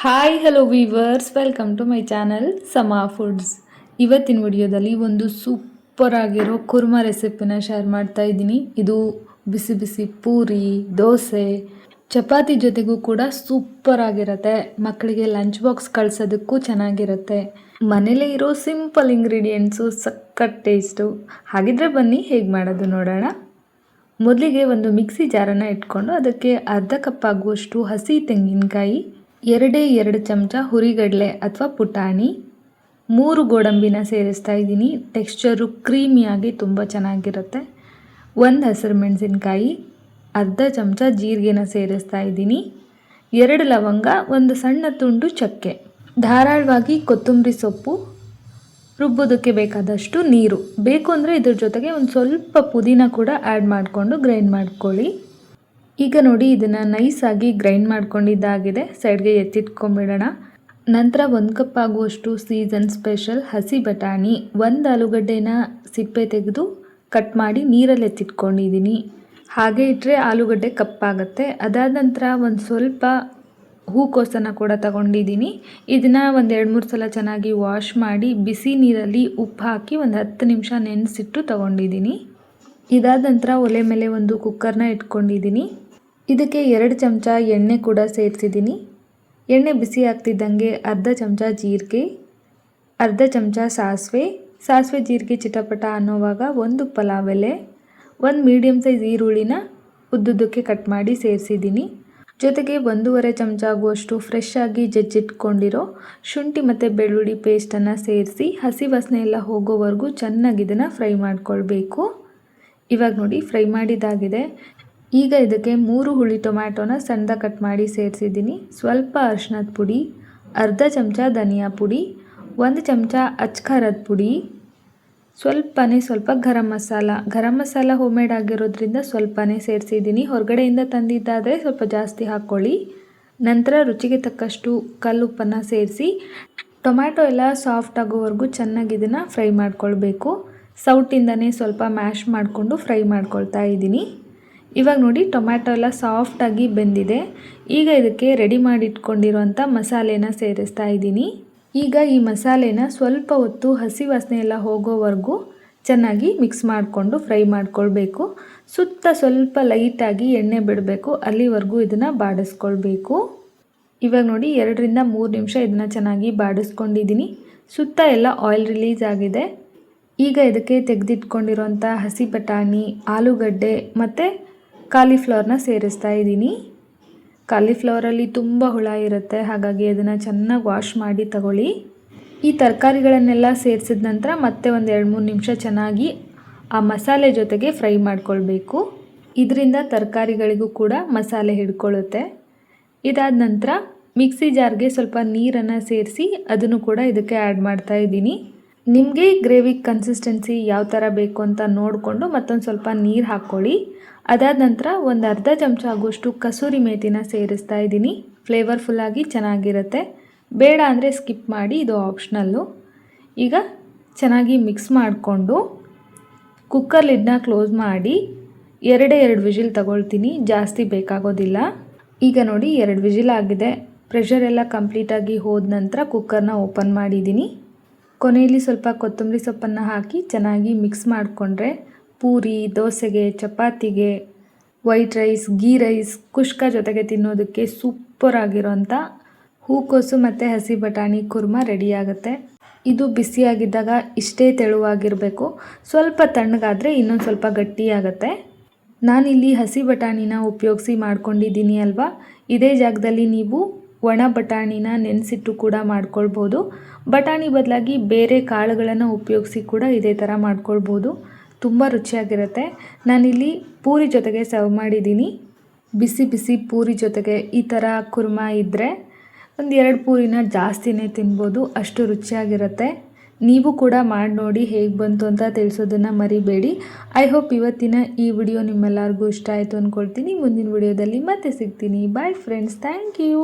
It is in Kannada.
Hi hello viewers welcome to my channel Sama foods ಇವತ್ತಿನ ವಿಡಿಯೋದಲ್ಲಿ ಒಂದು ಸೂಪರ್ ಆಗಿರೋ ಕುರ್ಮಾ ರೆಸಿಪಿನ ಶೇರ್ ಮಾಡ್ತಾ ಇದ್ದೀನಿ. ಇದು ಬಿಸಿ ಬಿಸಿ ಪೂರಿ, ದೋಸೆ, ಚಪಾತಿ ಜೊತೆಗೂ ಕೂಡ ಸೂಪರ್ ಆಗಿರುತ್ತೆ. ಮಕ್ಕಳಿಗೆ ಲಂಚ್ ಬಾಕ್ಸ್ ಕಳ್ಸೋದಕ್ಕೂ ಚೆನ್ನಾಗಿರುತ್ತೆ. ಮನೇಲೇ ಇರೋ ಸಿಂಪಲ್ ಇಂಗ್ರೀಡಿಯೆಂಟ್ಸು ಸಕ್ಕತ್ ಟೇಸ್ಟು ಹಾಗಿದ್ರೆ ಬನ್ನಿ, ಹೇಗೆ ಮಾಡೋದು ನೋಡೋಣ. ಮೊದಲಿಗೆ ಒಂದು ಮಿಕ್ಸಿ ಜಾರನ್ನು ಇಟ್ಕೊಂಡು ಅದಕ್ಕೆ ಅರ್ಧ ಕಪ್ ಆಗುವಷ್ಟು ಹಸಿ ತೆಂಗಿನಕಾಯಿ ಎರಡೇ ಎರಡು ಚಮಚ ಹುರಿಗಡಲೆ ಅಥವಾ ಪುಟಾಣಿ, ಮೂರು ಗೋಡಂಬಿನ ಸೇರಿಸ್ತಾ ಇದ್ದೀನಿ. ಟೆಕ್ಸ್ಚರು ಕ್ರೀಮಿಯಾಗಿ ತುಂಬ ಚೆನ್ನಾಗಿರುತ್ತೆ. ಒಂದು ಹಸಿರು ಮೆಣಸಿನ್ಕಾಯಿ ಅರ್ಧ ಚಮಚ ಜೀರಿಗೆನ ಸೇರಿಸ್ತಾ ಇದ್ದೀನಿ. ಎರಡು ಲವಂಗ, ಒಂದು ಸಣ್ಣ ತುಂಡು ಚಕ್ಕೆ. ಧಾರಾಳವಾಗಿ ಕೊತ್ತಂಬರಿ ಸೊಪ್ಪು, ರುಬ್ಬೋದಕ್ಕೆ ಬೇಕಾದಷ್ಟು ನೀರು. ಬೇಕು ಅಂದರೆ ಇದ್ರ ಜೊತೆಗೆ ಒಂದು ಸ್ವಲ್ಪ ಪುದೀನ ಕೂಡ ಆ್ಯಡ್ ಮಾಡಿಕೊಂಡು ಗ್ರೈಂಡ್ ಮಾಡ್ಕೊಳ್ಳಿ. ಈಗ ನೋಡಿ ಇದನ್ನು ನೈಸಾಗಿ ಗ್ರೈಂಡ್ ಮಾಡ್ಕೊಂಡಿದ್ದಾಗಿದೆ. ಸೈಡ್ಗೆ ಎತ್ತಿಟ್ಕೊಂಬಿಡೋಣ. ನಂತರ ಒಂದು ಕಪ್ ಆಗುವಷ್ಟು ಸೀಸನ್ ಸ್ಪೆಷಲ್ ಹಸಿ ಬಟಾಣಿ, ಒಂದು ಆಲೂಗಡ್ಡೆನ ಸಿಪ್ಪೆ ತೆಗೆದು ಕಟ್ ಮಾಡಿ ನೀರಲ್ಲಿ ಎತ್ತಿಟ್ಕೊಂಡಿದ್ದೀನಿ ಹಾಗೆ ಇಟ್ಟರೆ ಆಲೂಗಡ್ಡೆ ಕಪ್ಪಾಗುತ್ತೆ ಅದಾದ ನಂತರ ಒಂದು ಸ್ವಲ್ಪ ಹೂಕೋಸನ್ನು ಕೂಡ ತಗೊಂಡಿದ್ದೀನಿ ಇದನ್ನು ಒಂದು ಎರಡು ಮೂರು ಸಲ ಚೆನ್ನಾಗಿ ವಾಶ್ ಮಾಡಿ ಬಿಸಿ ನೀರಲ್ಲಿ ಉಪ್ಪು ಹಾಕಿ ಒಂದು ಹತ್ತು ನಿಮಿಷ ನೆನೆಸಿಟ್ಟು ತಗೊಂಡಿದ್ದೀನಿ ಇದಾದ ನಂತರ ಒಲೆ ಮೇಲೆ ಒಂದು ಕುಕ್ಕರ್ನ ಇಟ್ಕೊಂಡಿದ್ದೀನಿ ಇದಕ್ಕೆ ಎರಡು ಚಮಚ ಎಣ್ಣೆ ಕೂಡ ಸೇರಿಸಿದ್ದೀನಿ. ಎಣ್ಣೆ ಬಿಸಿ ಆಗ್ತಿದ್ದಂಗೆ ಅರ್ಧ ಚಮಚ ಜೀರಿಗೆ, ಅರ್ಧ ಚಮಚ ಸಾಸಿವೆ. ಸಾಸಿವೆ ಜೀರಿಗೆ ಚಿಟಪಟ ಅನ್ನೋವಾಗ ಒಂದು ಪಲಾವ್ ಎಲೆ ಒಂದು ಮೀಡಿಯಮ್ ಸೈಜ್ ಈರುಳ್ಳಿನ ಉದ್ದುದ್ದಕ್ಕೆ ಕಟ್ ಮಾಡಿ ಸೇರಿಸಿದ್ದೀನಿ. ಜೊತೆಗೆ ಒಂದೂವರೆ ಚಮಚ ಆಗುವಷ್ಟು ಫ್ರೆಶ್ ಆಗಿ ಜಜ್ಜಿಟ್ಕೊಂಡಿರೋ ಶುಂಠಿ ಮತ್ತು ಬೆಳ್ಳುಳ್ಳಿ ಪೇಸ್ಟನ್ನು ಸೇರಿಸಿ ಹಸಿ ವಾಸನೆ ಎಲ್ಲ ಹೋಗೋವರೆಗೂ ಚೆನ್ನಾಗಿ ಇದನ್ನು ಫ್ರೈ ಮಾಡಿಕೊಳ್ಬೇಕು. ಇವಾಗ ನೋಡಿ ಫ್ರೈ ಮಾಡಿದ್ದಾಗಿದೆ. ಈಗ ಇದಕ್ಕೆ ಮೂರು ಹುಳಿ ಟೊಮ್ಯಾಟೊನ ಸಣ್ಣದಾಗಿ ಕಟ್ ಮಾಡಿ ಸೇರಿಸಿದ್ದೀನಿ. ಸ್ವಲ್ಪ ಅರ್ಶಿನದ ಪುಡಿ, ಅರ್ಧ ಚಮಚ ಧನಿಯಾ ಪುಡಿ, ಒಂದು ಚಮಚ ಅಚ್ಕಾರದ ಪುಡಿ, ಸ್ವಲ್ಪನೇ ಸ್ವಲ್ಪ ಗರಂ ಮಸಾಲ. ಗರಂ ಮಸಾಲ ಹೋಮೇಡ್ ಆಗಿರೋದ್ರಿಂದ ಸ್ವಲ್ಪನೇ ಸೇರಿಸಿದ್ದೀನಿ. ಹೊರಗಡೆಯಿಂದ ತಂದಿದ್ದಾದರೆ ಸ್ವಲ್ಪ ಜಾಸ್ತಿ ಹಾಕ್ಕೊಳ್ಳಿ. ನಂತರ ರುಚಿಗೆ ತಕ್ಕಷ್ಟು ಕಲ್ಲುಪ್ಪನ್ನು ಸೇರಿಸಿ, ಟೊಮ್ಯಾಟೊ ಎಲ್ಲ ಸಾಫ್ಟ್ ಆಗೋವರೆಗೂ ಚೆನ್ನಾಗಿ ಇದನ್ನು ಫ್ರೈ ಮಾಡ್ಕೊಳ್ಬೇಕು. ಸೌಟಿಂದನೇ ಸ್ವಲ್ಪ ಮ್ಯಾಶ್ ಮಾಡಿಕೊಂಡು ಫ್ರೈ ಮಾಡ್ಕೊಳ್ತಾ ಇದ್ದೀನಿ. ಇವಾಗ ನೋಡಿ ಟೊಮ್ಯಾಟೊ ಎಲ್ಲ ಸಾಫ್ಟಾಗಿ ಬೆಂದಿದೆ. ಈಗ ಇದಕ್ಕೆ ರೆಡಿ ಮಾಡಿ ಇಟ್ಕೊಂಡಿರೋಂಥ ಮಸಾಲೆನ ಸೇರಿಸ್ತಾ ಇದ್ದೀನಿ. ಈಗ ಈ ಮಸಾಲೆನ ಸ್ವಲ್ಪ ಹೊತ್ತು ಹಸಿ ವಾಸನೆ ಎಲ್ಲ ಹೋಗೋವರೆಗೂ ಚೆನ್ನಾಗಿ ಮಿಕ್ಸ್ ಮಾಡಿಕೊಂಡು ಫ್ರೈ ಮಾಡ್ಕೊಳ್ಬೇಕು. ಸುತ್ತ ಸ್ವಲ್ಪ ಲೈಟಾಗಿ ಎಣ್ಣೆ ಬಿಡಬೇಕು. ಅಲ್ಲಿವರೆಗೂ ಇದನ್ನು ಬಾಡಿಸ್ಕೊಳ್ಬೇಕು. ಇವಾಗ ನೋಡಿ ಎರಡರಿಂದ ಮೂರು ನಿಮಿಷ ಇದನ್ನು ಚೆನ್ನಾಗಿ ಬಾಡಿಸ್ಕೊಂಡಿದ್ದೀನಿ. ಸುತ್ತ ಎಲ್ಲ ಆಯಿಲ್ ರಿಲೀಸ್ ಆಗಿದೆ. ಈಗ ಇದಕ್ಕೆ ತೆಗೆದಿಟ್ಕೊಂಡಿರುವಂಥ ಹಸಿ ಬಟಾಣಿ, ಆಲೂಗಡ್ಡೆ ಮತ್ತು ಕಾಲಿಫ್ಲವರ್ನ ಸೇರಿಸ್ತಾ ಇದ್ದೀನಿ. ಕಾಲಿಫ್ಲವರಲ್ಲಿ ತುಂಬ ಹುಳ ಇರುತ್ತೆ. ಹಾಗಾಗಿ ಅದನ್ನು ಚೆನ್ನಾಗಿ ವಾಶ್ ಮಾಡಿ ತಗೊಳ್ಳಿ. ಈ ತರಕಾರಿಗಳನ್ನೆಲ್ಲ ಸೇರಿಸಿದ ನಂತರ ಮತ್ತೆ ಒಂದು ಎರಡು ಮೂರು ನಿಮಿಷ ಚೆನ್ನಾಗಿ ಆ ಮಸಾಲೆ ಜೊತೆಗೆ ಫ್ರೈ ಮಾಡ್ಕೊಳ್ಬೇಕು. ಇದರಿಂದ ತರಕಾರಿಗಳಿಗೂ ಕೂಡ ಮಸಾಲೆ ಹಿಡ್ಕೊಳ್ಳುತ್ತೆ ಇದಾದ ನಂತರ ಮಿಕ್ಸಿ ಜಾರ್ಗೆ ಸ್ವಲ್ಪ ನೀರನ್ನು ಸೇರಿಸಿ ಅದನ್ನು ಕೂಡ ಇದಕ್ಕೆ ಆ್ಯಡ್ ಮಾಡ್ತಾ ಇದ್ದೀನಿ. ನಿಮಗೆ ಗ್ರೇವಿ ಕನ್ಸಿಸ್ಟೆನ್ಸಿ ಯಾವ ಥರ ಬೇಕು ಅಂತ ನೋಡಿಕೊಂಡು ಮತ್ತೊಂದು ಸ್ವಲ್ಪ ನೀರು ಹಾಕ್ಕೊಳ್ಳಿ ಅದಾದ ನಂತರ ಒಂದು ಅರ್ಧ ಚಮಚ ಆಗುವಷ್ಟು ಕಸೂರಿ ಮೇಥಿನ ಸೇರಿಸ್ತಾ ಇದ್ದೀನಿ. ಫ್ಲೇವರ್ಫುಲ್ಲಾಗಿ ಚೆನ್ನಾಗಿರುತ್ತೆ. ಬೇಡ ಅಂದರೆ ಸ್ಕಿಪ್ ಮಾಡಿ, ಇದು ಆಪ್ಷನಲ್ಲು ಈಗ ಚೆನ್ನಾಗಿ ಮಿಕ್ಸ್ ಮಾಡಿಕೊಂಡು ಕುಕ್ಕರ್ ಲಿಡ್ನ ಕ್ಲೋಸ್ ಮಾಡಿ ಎರಡೇ ಎರಡು ವಿಜಿಲ್ ತಗೊಳ್ತೀನಿ. ಜಾಸ್ತಿ ಬೇಕಾಗೋದಿಲ್ಲ. ಈಗ ನೋಡಿ ಎರಡು ವಿಜಿಲ್ ಆಗಿದೆ. ಪ್ರೆಷರ್ ಎಲ್ಲ ಕಂಪ್ಲೀಟಾಗಿ ಹೋದ ನಂತರ ಕುಕ್ಕರ್ನ ಓಪನ್ ಮಾಡಿದ್ದೀನಿ. ಕೊನೆಯಲ್ಲಿ ಸ್ವಲ್ಪ ಕೊತ್ತಂಬರಿ ಸೊಪ್ಪನ್ನು ಹಾಕಿ ಚೆನ್ನಾಗಿ ಮಿಕ್ಸ್ ಮಾಡಿಕೊಂಡ್ರೆ ಪೂರಿ, ದೋಸೆಗೆ, ಚಪಾತಿಗೆ white rice ghee rice kushka ಜೊತೆಗೆ ತಿನ್ನೋದಕ್ಕೆ ಸೂಪರ್ ಆಗಿರೋಂಥ ಹೂಕೋಸು ಮತ್ತು ಹಸಿ ಬಟಾಣಿ ಕುರ್ಮ ರೆಡಿಯಾಗುತ್ತೆ. ಇದು ಬಿಸಿಯಾಗಿದ್ದಾಗ ಇಷ್ಟೇ ತೆಳುವಾಗಿರಬೇಕು. ಸ್ವಲ್ಪ ತಣ್ಣಗಾದರೆ ಇನ್ನೊಂದು ಸ್ವಲ್ಪ ಗಟ್ಟಿಯಾಗುತ್ತೆ. ನಾನಿಲ್ಲಿ ಹಸಿ ಬಟಾಣಿನ ಉಪಯೋಗಿಸಿ ಮಾಡ್ಕೊಂಡಿದ್ದೀನಿ ಅಲ್ವಾ? ಇದೇ ಜಾಗದಲ್ಲಿ ನೀವು ಒಣ ಬಟಾಣಿನ ನೆನೆಸಿಟ್ಟು ಕೂಡ ಮಾಡ್ಕೊಳ್ಬೋದು. ಬಟಾಣಿ ಬದಲಾಗಿ ಬೇರೆ ಕಾಳುಗಳನ್ನು ಉಪಯೋಗಿಸಿ ಕೂಡ ಇದೇ ಥರ ಮಾಡ್ಕೊಳ್ಬೋದು. ತುಂಬ ರುಚಿಯಾಗಿರುತ್ತೆ. ನಾನಿಲ್ಲಿ ಪೂರಿ ಜೊತೆಗೆ ಸರ್ವ್ ಮಾಡಿದ್ದೀನಿ. ಬಿಸಿ ಬಿಸಿ ಪೂರಿ ಜೊತೆಗೆ ಈ ಥರ ಕುರ್ಮ ಇದ್ದರೆ ಒಂದು ಎರಡು ಪೂರಿನ ಜಾಸ್ತಿನೇ ತಿನ್ಬೋದು. ಅಷ್ಟು ರುಚಿಯಾಗಿರುತ್ತೆ. ನೀವು ಕೂಡ ಮಾಡಿ ನೋಡಿ ಹೇಗೆ ಬಂತು ಅಂತ ತಿಳಿಸೋದನ್ನು ಮರಿಬೇಡಿ. ಐ ಹೋಪ್ ಇವತ್ತಿನ ಈ ವಿಡಿಯೋ ನಿಮ್ಮೆಲ್ಲರಿಗೂ ಇಷ್ಟ ಆಯಿತು ಅಂದ್ಕೊಳ್ತೀನಿ ಮುಂದಿನ ವಿಡಿಯೋದಲ್ಲಿ ಮತ್ತೆ ಸಿಗ್ತೀನಿ. Bye friends thank you